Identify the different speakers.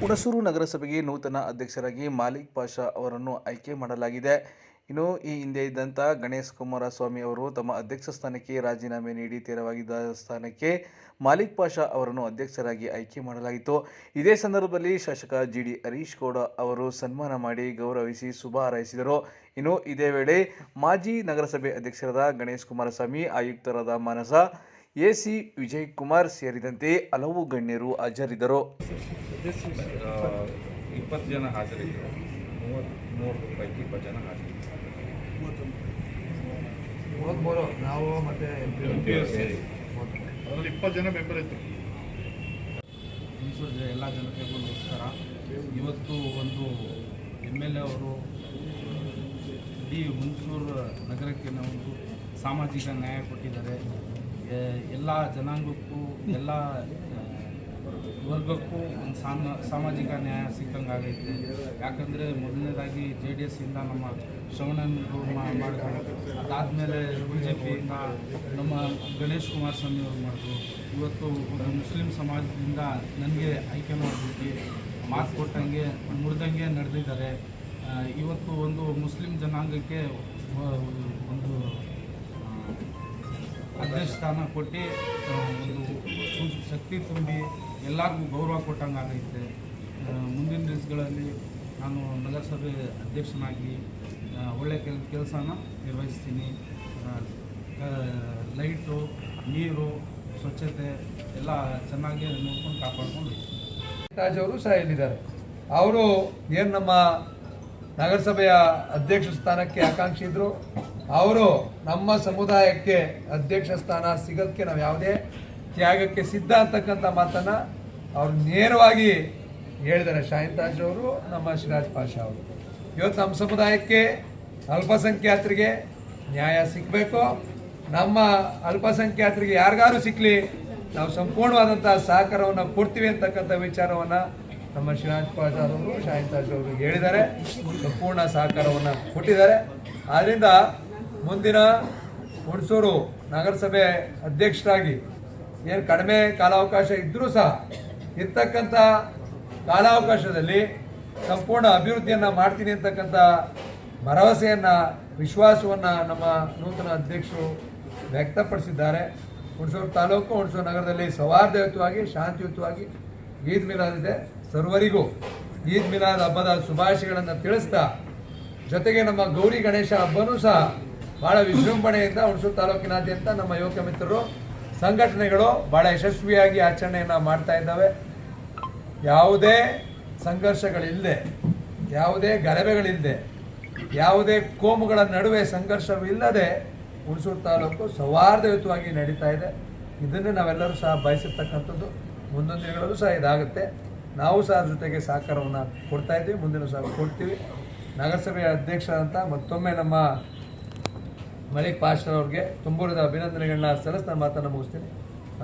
Speaker 1: ಹುಣಸೂರು ನಗರಸಭೆಗೆ ನೂತನ ಅಧ್ಯಕ್ಷರಾಗಿ ಮಾಲಿಕ್ ಪಾಷಾ ಅವರನ್ನು ಆಯ್ಕೆ ಮಾಡಲಾಗಿದೆ. ಇನ್ನು ಈ ಹಿಂದೆ ಇದ್ದಂಥ ಗಣೇಶ್ ಕುಮಾರಸ್ವಾಮಿ ಅವರು ತಮ್ಮ ಅಧ್ಯಕ್ಷ ಸ್ಥಾನಕ್ಕೆ ರಾಜೀನಾಮೆ ನೀಡಿ ತೆರವಾಗಿದ್ದ ಸ್ಥಾನಕ್ಕೆ ಮಾಲಿಕ್ ಪಾಷಾ ಅವರನ್ನು ಅಧ್ಯಕ್ಷರಾಗಿ ಆಯ್ಕೆ ಮಾಡಲಾಗಿತ್ತು ಇದೇ ಸಂದರ್ಭದಲ್ಲಿ ಶಾಸಕ ಜಿ ಡಿ ಹರೀಶ್ ಗೌಡ ಅವರು ಸನ್ಮಾನ ಮಾಡಿ ಗೌರವಿಸಿ ಶುಭ ಹಾರೈಸಿದರು. ಇನ್ನು ಇದೇ ವೇಳೆ ಮಾಜಿ ನಗರಸಭೆ ಅಧ್ಯಕ್ಷರಾದ ಗಣೇಶ್ ಕುಮಾರಸ್ವಾಮಿ, ಆಯುಕ್ತರಾದ ಮಾನಸ ಎಸಿ ವಿಜಯ್ ಕುಮಾರ್ ಸೇರಿದಂತೆ ಹಲವು ಗಣ್ಯರು ಹಾಜರಿದ್ದರು.
Speaker 2: ಇಪ್ಪತ್ತು ಜನ ಹಾಜರಿದ್ದರು. ಮೂವತ್ತು ಮೂರು ಪೈಕಿ ಇಪ್ಪತ್ತು ಜನ ಹಾಜರಿದ್ದರು.
Speaker 3: ಮೂವತ್ತ್ಮೂರು ನಾವು ಮತ್ತು
Speaker 4: ಅದರಲ್ಲಿ ಇಪ್ಪತ್ತು ಜನ ಮೆಂಬರ್
Speaker 5: ಎಲ್ಲ ಜನತೆಗೂ ನಮಸ್ಕಾರ ಇವತ್ತು ಒಂದು ಎಂ ಎಲ್ ಎ ಅವರು ಇಡೀ ಹುಣಸೂರು ನಗರಕ್ಕೆ ನಾವು ಒಂದು ಸಾಮಾಜಿಕ ನ್ಯಾಯ ಕೊಟ್ಟಿದ್ದಾರೆ. ಎಲ್ಲ ಜನಾಂಗಕ್ಕೂ, ಎಲ್ಲ ವರ್ಗಕ್ಕೂ ಒಂದು ಸಾಮ, ಸಾಮಾಜಿಕ ನ್ಯಾಯ ಸಿಕ್ಕಂಗಾಗೈತೆ ಯಾಕಂದರೆ ಮೊದಲನೇದಾಗಿ ಜೆ ಡಿ ಎಸ್ಸಿಂದ ನಮ್ಮ ಶ್ರವಣರು ಮಾಡಿದ್ರು ಅದಾದಮೇಲೆ ಬಿ ಜೆ ಪಿಯಿಂದ ನಮ್ಮ ಗಣೇಶ್ ಕುಮಾರ್ ಸ್ವಾಮಿ ಅವರು ಮಾಡಿದ್ರು. ಇವತ್ತು ಒಂದು ಮುಸ್ಲಿಂ ಸಮಾಜದಿಂದ ನನಗೆ ಆಯ್ಕೆ ಮಾಡಿಬಿಟ್ಟು ಮಾತು ಕೊಟ್ಟಂಗೆ, ಮುರಿದಂಗೆ ನಡೆದಿದ್ದಾರೆ. ಇವತ್ತು ಒಂದು ಮುಸ್ಲಿಂ ಜನಾಂಗಕ್ಕೆ ಅಧ್ಯಕ್ಷ ಸ್ಥಾನ ಕೊಟ್ಟು ಒಂದು ಶಕ್ತಿ ತುಂಬಿ ಎಲ್ಲರಿಗೂ ಗೌರವ ಕೊಟ್ಟಂಗೆ ಆಗೈತೆ. ಮುಂದಿನ ದಿವಸಗಳಲ್ಲಿ ನಾನು ನಗರಸಭೆ ಅಧ್ಯಕ್ಷನಾಗಿ ಒಳ್ಳೆ ಕೆಲ, ಕೆಲಸನ ನಿರ್ವಹಿಸ್ತೀನಿ. ಲೈಟು, ನೀರು, ಸ್ವಚ್ಛತೆ ಎಲ್ಲ ಚೆನ್ನಾಗಿ ನೋಡ್ಕೊಂಡು ಕಾಪಾಡ್ಕೊಂಡು.
Speaker 3: ರಾಜ್ ಅವರು ಸಹ ಇಲ್ಲಿದ್ದಾರೆ. ಅವರು ಏನು ನಮ್ಮ ನಗರಸಭೆಯ ಅಧ್ಯಕ್ಷ ಸ್ಥಾನಕ್ಕೆ ಆಕಾಂಕ್ಷಿ ಇದ್ರು. ಅವರು ನಮ್ಮ ಸಮುದಾಯಕ್ಕೆ ಅಧ್ಯಕ್ಷ ಸ್ಥಾನ ಸಿಗೋದಕ್ಕೆ ನಾವು ಯಾವುದೇ ತ್ಯಾಗಕ್ಕೆ ಸಿದ್ಧ ಅಂತಕ್ಕಂಥ ಮಾತನ್ನ ಅವರು ನೇರವಾಗಿ ಹೇಳಿದ್ದಾರೆ. ತಾಜ್ ಅವರು, ನಮ್ಮ ಶಿರಾಜ್ ಪಾಷಾ ಅವರು. ಇವತ್ತು ನಮ್ಮ ಸಮುದಾಯಕ್ಕೆ ಅಲ್ಪಸಂಖ್ಯಾತರಿಗೆ ನ್ಯಾಯ ಸಿಗಬೇಕು. ನಮ್ಮ ಅಲ್ಪಸಂಖ್ಯಾತರಿಗೆ ಯಾರಿಗಾರು ಸಿಕ್ಕಲಿ ನಾವು ಸಂಪೂರ್ಣವಾದಂಥ ಸಹಕಾರವನ್ನು ಕೊಡ್ತೀವಿ ಅಂತಕ್ಕಂಥ ವಿಚಾರವನ್ನು ನಮ್ಮ ಶಿವರಾಜ್ ಪಾಜಾರ್ ಅವರು, ಶಾಹಿನ್ ತಾಜ್ ಅವರು ಹೇಳಿದ್ದಾರೆ, ಸಂಪೂರ್ಣ ಸಹಕಾರವನ್ನು ಕೊಟ್ಟಿದ್ದಾರೆ. ಆದ್ದರಿಂದ ಮುಂದಿನ ಹುಣಸೂರು ನಗರಸಭೆ ಅಧ್ಯಕ್ಷರಾಗಿ ಏನು ಕಡಿಮೆ ಕಾಲಾವಕಾಶ ಇದ್ದರೂ ಸಹ ಇರ್ತಕ್ಕಂಥ ಕಾಲಾವಕಾಶದಲ್ಲಿ ಸಂಪೂರ್ಣ ಅಭಿವೃದ್ಧಿಯನ್ನು ಮಾಡ್ತೀನಿ ಅಂತಕ್ಕಂಥ ಭರವಸೆಯನ್ನು, ವಿಶ್ವಾಸವನ್ನು ನಮ್ಮ ನೂತನ ಅಧ್ಯಕ್ಷರು ವ್ಯಕ್ತಪಡಿಸಿದ್ದಾರೆ. ಹುಣಸೂರು ತಾಲೂಕು, ಹುಣಸೂರು ನಗರದಲ್ಲಿ ಸೌಹಾರ್ದಯುತವಾಗಿ, ಶಾಂತಿಯುತವಾಗಿ ಈದ್ ಮಿಲಾದ್ ಇದೆ. ಸರ್ವರಿಗೂ ಈದ್ ಮಿಲಾದ್ ಹಬ್ಬದ ಶುಭಾಶಯಗಳನ್ನು ತಿಳಿಸ್ತಾ, ಜೊತೆಗೆ ನಮ್ಮ ಗೌರಿ ಗಣೇಶ ಹಬ್ಬನೂ ಸಹ ಬಹಳ ವಿಜೃಂಭಣೆಯಿಂದ ಹುಣಸೂರು ತಾಲೂಕಿನಾದ್ಯಂತ ನಮ್ಮ ಯುವಕ ಮಿತ್ರರು, ಸಂಘಟನೆಗಳು ಬಹಳ ಯಶಸ್ವಿಯಾಗಿ ಆಚರಣೆಯನ್ನು ಮಾಡ್ತಾ ಇದ್ದಾವೆ. ಯಾವುದೇ ಸಂಘರ್ಷಗಳಿಲ್ಲದೆ, ಯಾವುದೇ ಗಲಭೆಗಳಿಲ್ಲದೆ, ಯಾವುದೇ ಕೋಮುಗಳ ನಡುವೆ ಸಂಘರ್ಷವಿಲ್ಲದೆ ಹುಣಸೂರು ತಾಲೂಕು ಸೌಹಾರ್ದಯುತವಾಗಿ ನಡೀತಾ ಇದೆ. ಇದನ್ನು ನಾವೆಲ್ಲರೂ ಸಹ ಬಯಸಿರ್ತಕ್ಕಂಥದ್ದು. ಮುಂದಿನ ದಿನಗಳಲ್ಲೂ ಸಹ ಇದಾಗುತ್ತೆ. ನಾವು ಸಹ ಅದ್ರ ಜೊತೆಗೆ ಸಹಕಾರವನ್ನು ಕೊಡ್ತಾ ಇದ್ದೀವಿ. ಮುಂದಿನ ಸಹ ಕೊಡ್ತೀವಿ. ನಗರಸಭೆಯ ಅಧ್ಯಕ್ಷರಂತ ಮತ್ತೊಮ್ಮೆ ನಮ್ಮ ಮಲಿಕ್ ಪಾಷಾ ಅವ್ರಿಗೆ ತುಂಬೂರದ ಅಭಿನಂದನೆಗಳನ್ನ ಸಲ್ಲಿಸ್ತಾ ಮಾತನ್ನು ಮುಗಿಸ್ತೀನಿ.